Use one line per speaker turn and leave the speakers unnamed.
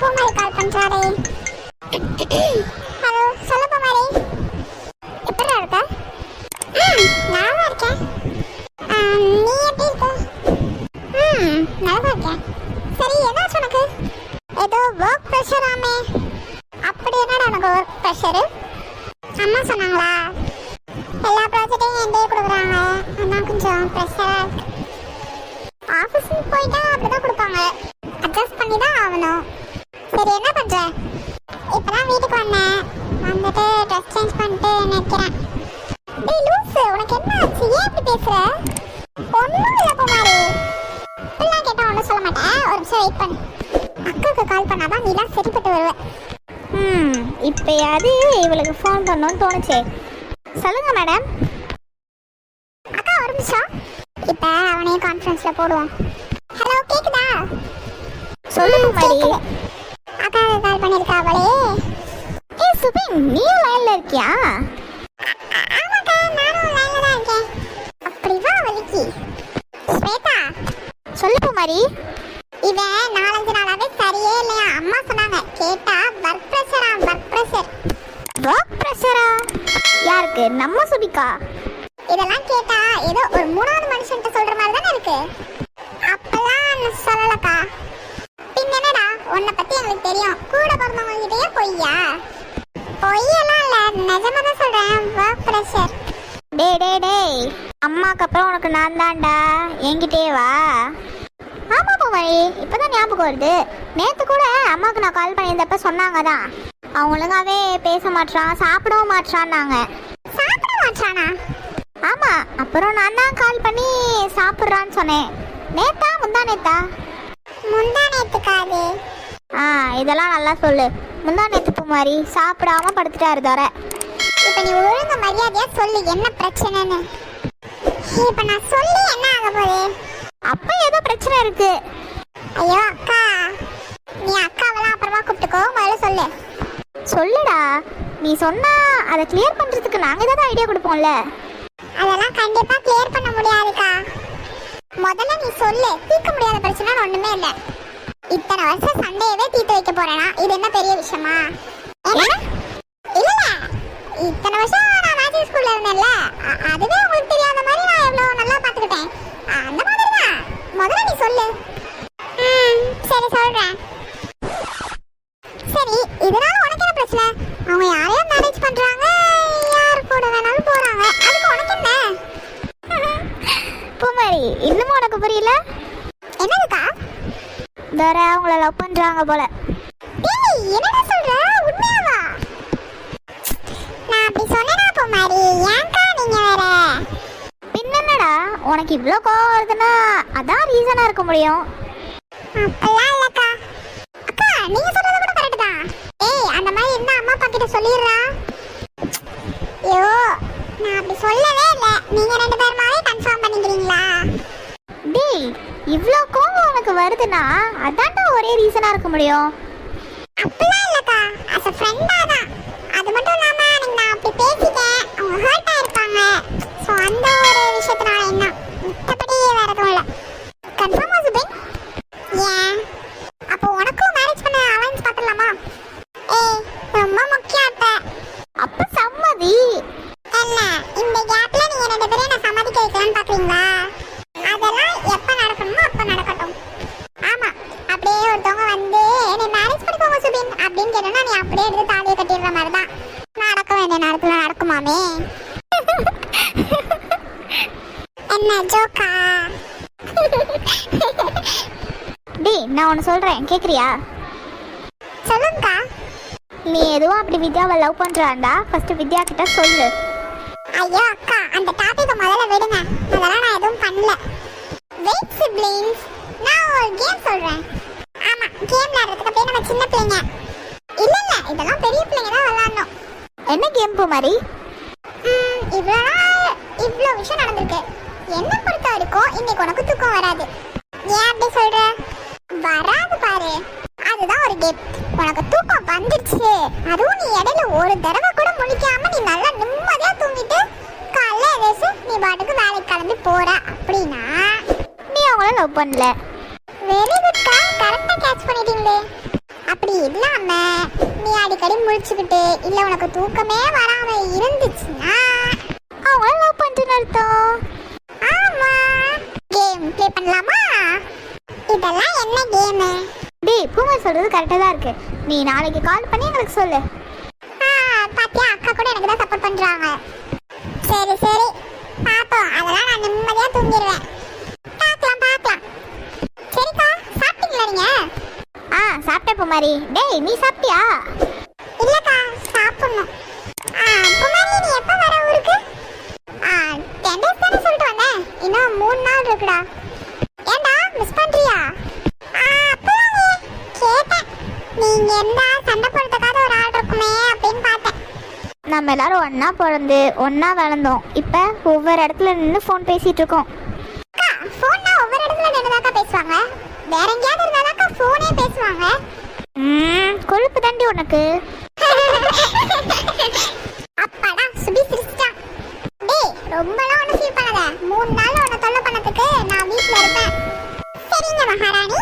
பூமாரி கால் பண்றாரே. Hello சொல்ல பூமாரி எப்படி இருக்க? நல்லா இருக்கேன். நீ எப்படி இருக்க? ம் நல்லா இருக்கேன். சரி என்னாச்சு உனக்கு? ஏதோ ஒர்க் ப்ரெஷர் ஆமே. அப்படி என்னடா உனக்கு ஒர்க் ப்ரெஷரு அம்மா சொன்னாங்களா? ட்ரெஸ் சேஞ்ச் பண்ணிட்டு நிற்கிறேன் டேய் லூசு உனக்கு என்ன ஆச்சு ஏன் இப்படி பேசுற? ஒன்றும் இல்லை குமாரி. இப்படிலாம் கேட்டா ஒன்றும் சொல்ல மாட்டேன். ஒரு நிமிஷம் வெயிட் பண்ணு. அக்காவுக்கு கால் பண்ணாதான் நீலாம் சரிப்பட்டு வருவ.
ம் இப்போயாவது இவளுக்கு ஃபோன் பண்ணணும்னு தோணுச்சே. சொல்லுங்க மேடம்
அக்கா ஒரு நிமிஷம். இப்போ அவனையும் கான்ஃபரன்ஸில் போடுவோம். ஹலோ கேக்குதா?
சொல்லு குமாரி
அக்காவுக்கு கால் பண்ணியிருக்கா அவளே
ஏ சுபின் நீயும் சொல்லு குமாரி
இவன் நாலஞ்சு நாளாவே சரியே இல்லையா? அம்மா சொன்னாங்க. கேட்டா ஒர்க் ப்ரெஷரா ஒர்க் ப்ரெஷர்
ஒர்க் ப்ரெஷரா யாருக்கு? நம்ம சுபிக்கா.
இதெல்லாம் கேட்டா ஏதோ ஒரு மூணாவது மனுஷன்ட்ட சொல்ற மாதிரி தானே இருக்கு. அப்பெல்லாம் சொல்லலக்கா. பின்ன என்னடா? உன்னை பத்தி எங்களுக்கு தெரியும். கூட பிறந்தவங்க கிட்டயே பொய்யா? பொய்யெல்லாம் இல்ல. நிஜமா தான் சொல்றேன். ஒர்க் ப்ரெஷர்
டே டே டேய். அம்மாக்கு அப்புறம் உனக்கு நான் தான்டா என்கிட்டயே வா. ஆமா குமாரி இப்பதான் ஞாபகம் வருது. நேத்து கூட அம்மாவுக்கு நான் கால் பண்ணியிருந்தப்ப சொன்னாங்க தான் அவன் ஒழுங்காவே பேச மாட்றான் சாப்பிடவும் மாட்றான்னாங்க.
சாப்பிட மாட்டானா
ஆமா அப்புறம் நான் தான் கால் பண்ணி சாப்பிட்றான்னு சொன்னேன். நேத்தா முந்தா நேத்தா?
முந்தா நேத்துக்காது
ஆ இதெல்லாம் நல்லா சொல்லு. முந்தா நேத்து பூமாரி சாப்பிடாம படுத்துட்டாரு தோற.
இப்ப நீ ஒழுங்கு மரியாதையா சொல்லு என்ன பிரச்சனைன்னு. இப்ப நான் சொல்லி என்ன ஆக போகுது?
அப்ப ஏதோ பிரச்சனை இருக்கு.
ஐயோ அக்கா. நீ அக்காவெல்லாம் அப்புறமா கூப்பிட்டுக்கோ. முதல்ல சொல்லு.
சொல்லுடா. நீ சொன்னா அதை கிளியர் பண்றதுக்கு நாங்க ஏதாவது ஐடியா கொடுப்போம்ல.
அதெல்லாம் கண்டிப்பா கிளியர் பண்ண முடியாதுக்கா. முதல்ல நீ சொல்லு. தீர்க்க முடியாத பிரச்சனை ஒண்ணுமே இல்லை. இத்தனை வருஷம் சண்டையவே தீர்த்து வைக்க போறேனா? இது என்ன பெரிய விஷயமா என்ன இல்ல இல்ல இத்தனை வருஷம் நான் மேஜிக் ஸ்கூல்ல இருந்தேன்ல அ- அதுவே உங்களுக்கு தெரியாத மாதிரி நான் எவ்வளவு நல்லா பாத்துக்கிட்டேன் அந்த மாதிரி தான் முதல்ல நீ சொல்லு ம் சரி சொல்றேன் சரி இதனால உனக்கு என்ன பிரச்சனை? அவங்க யாரையும் மேரேஜ் பண்றாங்க யார் கூட வேணாலும் போறாங்க. அதுக்கு உனக்கு என்ன?
பூமாரி இன்னமும் உனக்கு புரியல?
என்னதுக்கா?
தோற அவங்கள லவ் பண்றாங்க போல.
என்னடா சொல்ற? உண்மையாவா? நான் அப்படி சொன்னேனா பூமாரி? ஏன்க்கா நீங்க வேற?
பின்னடா உனக்கு இவ்வளோ கோவம் வருதுன்னா அதான் ரீசனா இருக்க முடியும்.
அப்பெல்லாம் இல்லக்கா. அக்கா நீங்க அம்மா அப்பா கிட்ட சொல்லிடுறா. ஐயோ நான் அப்படி சொல்லவே இல்ல. நீங்க ரெண்டு பேருமாவே கன்ஃபார்ம் பண்ணிக்கிறீங்களா?
டேய் இவ்வளோ கோவம் உனக்கு வருதுன்னா அதான்டா ஒரே ரீசனா இருக்க முடியும்.
அப்படிலாம் இல்லக்கா as a ஃப்ரெண்டா தான் அது மட்டும் இல்லாம நீங்க நான் அப்படி பேசிட்டேன் அவங்க ஹர்ட் ஆயிருப்பாங்க ஸோ அந்த ஒரு விஷயத்தினால என்ன மத்தபடி வேற எதுவும் இல்லை கன்ஃபார்மா சுபின் ஏன் அப்போ உனக்கும் மேரேஜ் பண்ண அலைன்ஸ் பார்த்துடலாமா ஏய் ரொம்ப முக்கியம் அப்ப
அப்ப சம்மதி
என்ன இந்த கேப்ல நீங்க ரெண்டு பேரும் என்ன சம்மதிக்க வைக்கலாம்னு பாக்குறீங்களா அதெல்லாம் எப்ப நடக்கணுமோ அப்ப நடக்கட்டும் ஆமா அப்படியே ஒருத்தவங்க வந்து நீ மேரேஜ் பண்ணிக்கோங்க சுபின் அப்படின்னு கேட்டா நீ அப்படியே எடுத்து தாலியை கட்டிடுற மாதிரி தான் நடக்க வேண்டிய நேரத்துல நடக்குமாமே என்ன ஜோக்கா?
டேய் நான் ஒன்று சொல்றேன் கேக்குறியா?
சொல்லுங்கக்கா.
நீ எதுவும் அப்படி வித்யாவை லவ் பண்றாண்டா ஃபர்ஸ்ட் வித்யா கிட்ட சொல்லு.
ஐயோ அக்கா அந்த டாபிக்க முதல்ல விடுங்க. அதெல்லாம் நான் எதுவும் பண்ணல. வெயிட் சிப்ளிங்ஸ் நான் ஒரு கேம் சொல்றேன். ஆமா கேம் விளையாடுறதுக்கு அப்படியே நம்ம சின்ன பிள்ளைங்க. இல்ல இல்ல இதெல்லாம் பெரிய பிள்ளைங்க தான் விளையாடணும்.
என்ன கேம் பூமாரி
நாள் இவ்வளவு விஷயம் நடந்திருக்கு. என்ன பொறுத்த வரைக்கும் இன்னைக்கு உனக்கு தூக்கம் வராது. ஏன் அப்படி சொல்ற? வராது பாரு. அதுதான் ஒரு கிஃப்ட் உனக்கு தூக்கம் வந்துருச்சு. அதுவும் நீ இடையில ஒரு தடவை கூட முழிக்காம நீ நல்லா நிம்மதியா தூங்கிட்டு காலைல எழுந்து நீ பாட்டுக்கு வேலைக்கு கிளம்பி போற அப்படின்னா
நீ அவங்கள லவ் பண்ணல.
வெரி குட் கரெக்டா கேட்ச் பண்ணிட்டீங்களே. அப்படி இல்லாம நீ அடிக்கடி முழிச்சுக்கிட்டு இல்ல உனக்கு தூக்கமே வராம இருந்துச்சுன்னா
அவங்கள லவ் பண்ணிட்டு அர்த்தம்
ஆமா கேம் ப்ளே பண்ணலாமா இதெல்லாம் என்ன கேம்
டேய் பூமாரி சொல்றது கரெக்டாக தான் இருக்கு. நீ நாளைக்கு கால் பண்ணி எங்களுக்கு சொல்லு.
பாத்தியா? அக்கா கூட எனக்கு தான் சப்போர்ட் பண்றாங்க. சரி சரி. பாப்போம். அதெல்லாம் நான் நிம்மதியா தூங்கிடுவேன் பார்க்கலாம் பார்க்கலாம் சரிக்கா சாப்பிட்டீங்களா நீங்க?
ஆ சாப்பிட்டேன் பூமாரி. டேய் நீ சாப்பிட்டியா?
இல்லக்கா சாப்பிடணும். குமாரி நீ எப்போ வர ஊருக்கு? டென் டேஸ் தானே சொல்லிட்டு வந்தேன். இன்னும் மூணு நாள் இருக்குடா ஏன்டா மிஸ் பண்றியா ஆ அப்பலாம் இல்லையே. கேட்டேன் நீங்க என்ன சண்டை போடுறதுக்காக ஒரு ஆள் இருக்குமே அப்படின்னு பார்த்தேன்
நம்ம எல்லாரும் ஒண்ணா பிறந்து ஒண்ணா வளர்ந்தோம். இப்போ ஒவ்வொரு இடத்துல நின்று ஃபோன் பேசிட்டு இருக்கோம்.
அக்கா ஃபோன்னா ஒவ்வொரு இடத்துல நின்றுதாக்கா பேசுவாங்க? வேற எங்கேயாவது இருந்தாதாக்கா ஃபோனே பேசுவாங்க?
கொழுப்பு தாண்டி உனக்கு.
அப்பாடா சுபி சிரிச்சிட்டான் டேய் ரொம்பலாம் ஒன்றும் ஃபீல் பண்ணாத. மூணு நாள் உன்னை தொல்லை பண்ணதுக்கு நான் வீட்டில் இருப்பேன். சரிங்க மகாராணி.